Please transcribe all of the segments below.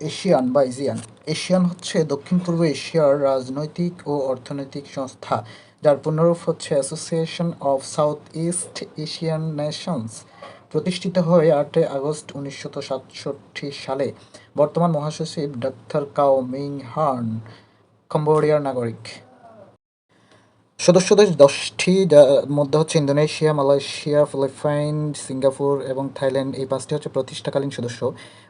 Asian বা Aegean Asian হচ্ছে দক্ষিণ পূর্ব এশিয়ার রাজনৈতিক ও অর্থনৈতিক সংস্থা, যার পুনরূপ হচ্ছে association of south east Asian nations প্রতিষ্ঠিত হয় আটই আগস্ট উনিশশো সাতষট্টি সালে। বর্তমান মহাসচিব ডাক্তার কাও মিং হার্ন কম্বোডিয়ার নাগরিক। সদস্য দেশ দশটি মধ্যে হচ্ছে ইন্দোনেশিয়া, মালয়েশিয়া, ফিলিপাইন, সিঙ্গাপুর এবং থাইল্যান্ড, এই পাঁচটি হচ্ছে প্রতিষ্ঠাকালীন সদস্য।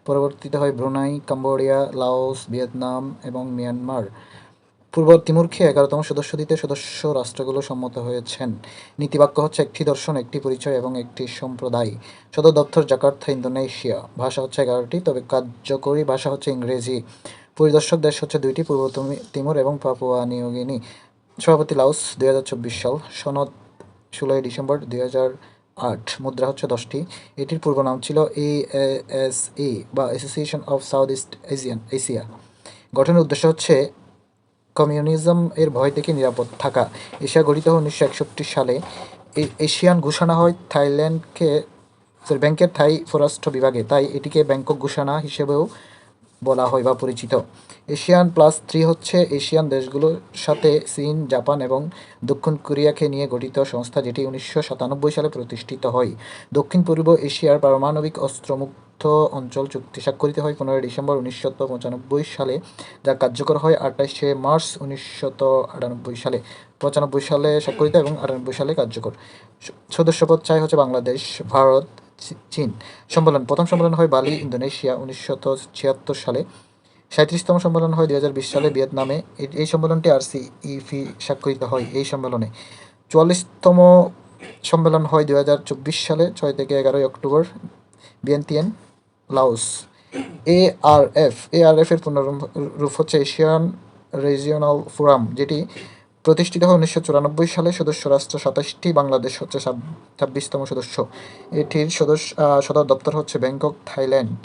পরবর্তীতে হয় ব্রুনাই, কম্বোডিয়া, লাওস, ভিয়েতনাম এবং মিয়ানমার। পূর্ব তিমুরকে এগারোতম সদস্য দিতে সদস্য রাষ্ট্রগুলো সম্মত হয়েছেন। নীতিবাক্য হচ্ছে একটি দর্শন, একটি পরিচয় এবং একটি সম্প্রদায়। সদর দপ্তর জাকার্থা ইন্দোনেশিয়া। ভাষা হচ্ছে এগারোটি, তবে কার্যকরী ভাষা হচ্ছে ইংরেজি। পরিদর্শক দেশ হচ্ছে দুইটি, পূর্ব তিমুর এবং পাপুয়া নিউগিনি সভাপতি লাউস দুই হাজার চব্বিশ সাল, সনদ ষোলোই ডিসেম্বর দুই হাজার আট, মুদ্রা হচ্ছে দশটি। এটির পূর্ব নাম ছিল এ এস এ বা association of south east Asian Asia গঠনের উদ্দেশ্য হচ্ছে কমিউনিজম এর ভয় থেকে নিরাপদ থাকা। এশিয়া গঠিত উনিশশো একষট্টি সালে। এশিয়ান ঘোষণা হয় থাইল্যান্ডকে ব্যাংকের থাই পররাষ্ট্র বিভাগে। তাই এটিকে ব্যাংকক ঘোষণা হিসেবেও বলা হয় বা পরিচিত। এশিয়ান প্লাস থ্রি হচ্ছে এশিয়ান দেশগুলোর সাথে চীন, জাপান এবং দক্ষিণ কোরিয়াকে নিয়ে গঠিত সংস্থা যেটি উনিশশো সাতানব্বই সালে প্রতিষ্ঠিত হয়। দক্ষিণ পূর্ব এশিয়ার পারমাণবিক অস্ত্রমুক্ত অঞ্চল চুক্তি স্বাক্ষরিত হয় পনেরোই ডিসেম্বর উনিশশো পঁচানব্বই সালে, যা কার্যকর হয় আঠাশে মার্চ উনিশশো আটানব্বই সালে। পঁচানব্বই সালে স্বাক্ষরিত এবং আটানব্বই সালে কার্যকর। সদস্যপদ চাই হচ্ছে বাংলাদেশ, ভারত চীন। সম্মেলন প্রথম সম্মেলন হয় বালি, ইন্দোনেশিয়া, উনিশশো ছিয়াত্তর সালে। সাঁত্রিশতম সম্মেলন হয় দুই হাজার বিশ সালে ভিয়েতনামে। এই- সম্মেলনটি আর সি ইফি স্বাক্ষরিত হয় এই সম্মেলনে। চুয়াল্লিশতম সম্মেলন হয় দুই সালে, ছয় থেকে এগারোই October, Vientiane, Laos. A R F, A R F এর পুনরূপ হচ্ছে এশিয়ান রিজিওনাল ফোরাম, যেটি প্রতিষ্ঠিত হয় উনিশশো চুরানব্বই সালে। সদস্য রাষ্ট্র সাতাশটি, বাংলাদেশ হচ্ছে ছাব্বিশতম সদস্য। এটির সদস্য সদর দপ্তর হচ্ছে ব্যাংকক, থাইল্যান্ড।